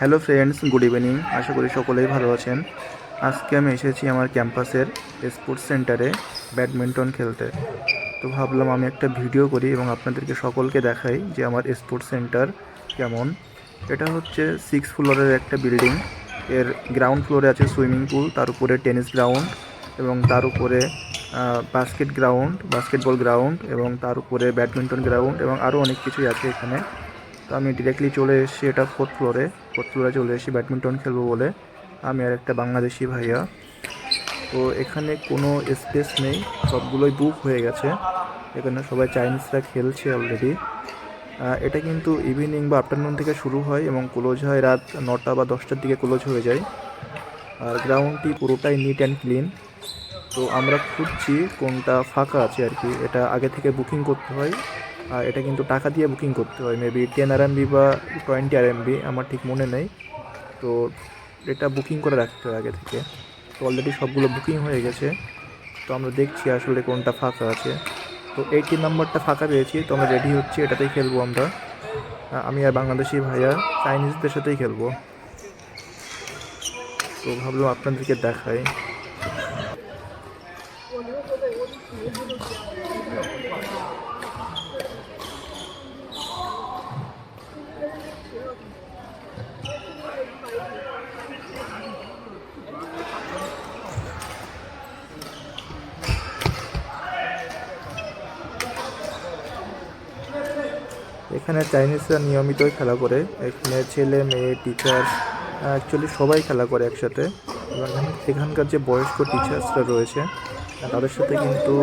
Hello friends good evening আশা করি সকলেই ভালো আছেন। আজকে আমি এসেছি আমার ক্যাম্পাসের স্পোর্টস সেন্টারে ব্যাডমিন্টন খেলতে। তো ভাবলাম আমি একটা ভিডিও করি এবং আপনাদেরকে সকলকে দেখাই যে আমার স্পোর্টস সেন্টার কেমন। এটা হচ্ছে সিক্স ফ্লোরের একটা বিল্ডিং এর গ্রাউন্ড ফ্লোরে আছে সুইমিং পুল তার উপরে টেনিস গ্রাউন্ড এবং তার উপরে বাস্কেট গ্রাউন্ড বাস্কেটবল গ্রাউন্ড এবং তার উপরে ব্যাডমিন্টন গ্রাউন্ড এবং আরও অনেক কিছুই আছে এখানে। তো আমি ডিরেক্টলি চলে এসেছি এটা ফোর্থ ফ্লোরে ফোর্থ ফ্লোরে চলে এসেছি ব্যাডমিন্টন খেলব বলে। আমি আর একটা বাংলাদেশি ভাইয়া। তো এখানে কোনো স্পেস নেই, সবগুলোই বুক হয়ে গেছে। এখানে সবাই চাইনিজরা খেলছে অলরেডি এটা কিন্তু ইভিনিং বা আফটারনুন থেকে শুরু হয় এবং ক্লোজ হয় রাত নটা বা দশটার দিকে ক্লোজ হয়ে যায়। আর গ্রাউন্ডটি পুরোটাই নিট অ্যান্ড ক্লিন তো আমরা খুঁজছি কোনটা ফাঁকা আছে আর কি। এটা আগে থেকে বুকিং করতে হয়। আর এটা কিন্তু টাকা দিয়ে বুকিং করতে হয়। মেবি টেন আর এমবি বা টোয়েন্টি আর এমবি আমার ঠিক মনে নেই। তো এটা বুকিং করে রাখতে হয় আগে থেকে। তো অলরেডি সবগুলো বুকিং হয়ে গেছে। তো আমরা দেখছি আসলে কোনটা ফাঁকা আছে। তো এইটি নাম্বারটা ফাঁকা পেয়েছি। তো আমরা রেডি হচ্ছি, এটাতেই খেলব আমরা। আমি আর বাংলাদেশি ভাইয়া চাইনিজদের সাথেই খেলব। তো ভাবলাম আপনাদেরকে দেখাই। এখানে চাইনিজরা নিয়মিতই খেলা করে। এখানে ছেলে, মেয়ে টিচার অ্যাকচুয়ালি সবাই খেলা করে একসাথে। এবং এখানকার যে বয়স্ক টিচার্সরা রয়েছে, তাদের সাথে কিন্তু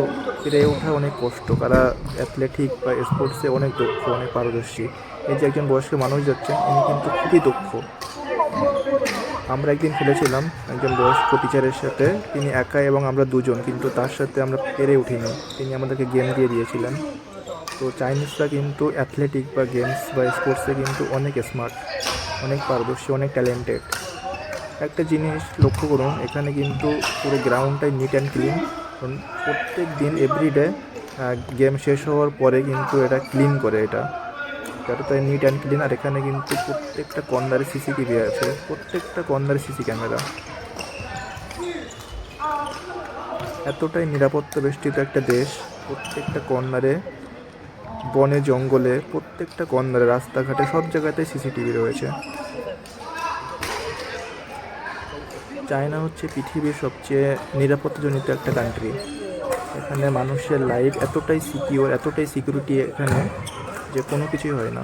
পেরে ওঠা অনেক কষ্ট। তারা অ্যাথলেটিক বা স্পোর্টসে অনেক দক্ষ, অনেক পারদর্শী। এই যে একজন বয়স্ক মানুষ যাচ্ছেন ইনি কিন্তু খুবই দক্ষ। আমরা একদিন খেলেছিলাম একজন বয়স্ক টিচারের সাথে। তিনি একা এবং আমরা দুজন, কিন্তু তার সাথে আমরা পেরে উঠিনি। তিনি আমাদেরকে গেম দিয়ে দিয়েছিলেন। তো চাইনিজরা কিন্তু অ্যাথলেটিক বা গেমস বা স্পোর্টসে কিন্তু অনেক স্মার্ট অনেক পারদর্শী, অনেক ট্যালেন্টেড একটা জিনিস লক্ষ্য করুন, এখানে কিন্তু পুরো গ্রাউন্ডটাই নিট অ্যান্ড ক্লিন প্রত্যেক দিন এভরিডে গেম শেষ হওয়ার পরে কিন্তু এটা ক্লিন করে এটা। তাই নিট অ্যান্ড ক্লিন আর এখানে কিন্তু প্রত্যেকটা কর্নারে সিসিটিভি আছে। প্রত্যেকটা কর্নারে সিসি ক্যামেরা এতটাই নিরাপত্তা বেষ্টিত একটা দেশ, প্রত্যেকটা কর্নারে বনে, জঙ্গলে, প্রত্যেকটা কর্নারে রাস্তাঘাটে সব জায়গাতে সিসিটিভি রয়েছে। চায়না হচ্ছে পৃথিবীর সবচেয়ে নিরাপত্তাজনিত একটা কান্ট্রি এখানে মানুষের লাইফ এতটাই সিকিওর এতটাই সিকিউরিটি এখানে যে কোনো কিছুই হয় না।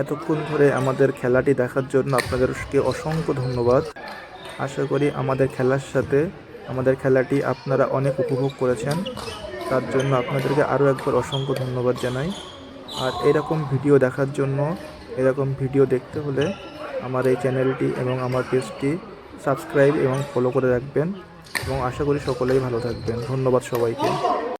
এতক্ষণ ধরে আমাদের খেলাটি দেখার জন্য আপনাদেরকে অসংখ্য ধন্যবাদ। আশা করি আমাদের খেলার সাথে আমাদের খেলাটি আপনারা অনেক উপভোগ করেছেন। তার জন্য আপনাদেরকে আরও একবার অসংখ্য ধন্যবাদ জানাই। আর এরকম ভিডিও দেখার জন্য এরকম ভিডিও দেখতে হলে আমার এই চ্যানেলটি এবং আমার পেজটি সাবস্ক্রাইব এবং ফলো করে রাখবেন। এবং আশা করি সকলেই ভালো থাকবেন। ধন্যবাদ সবাইকে।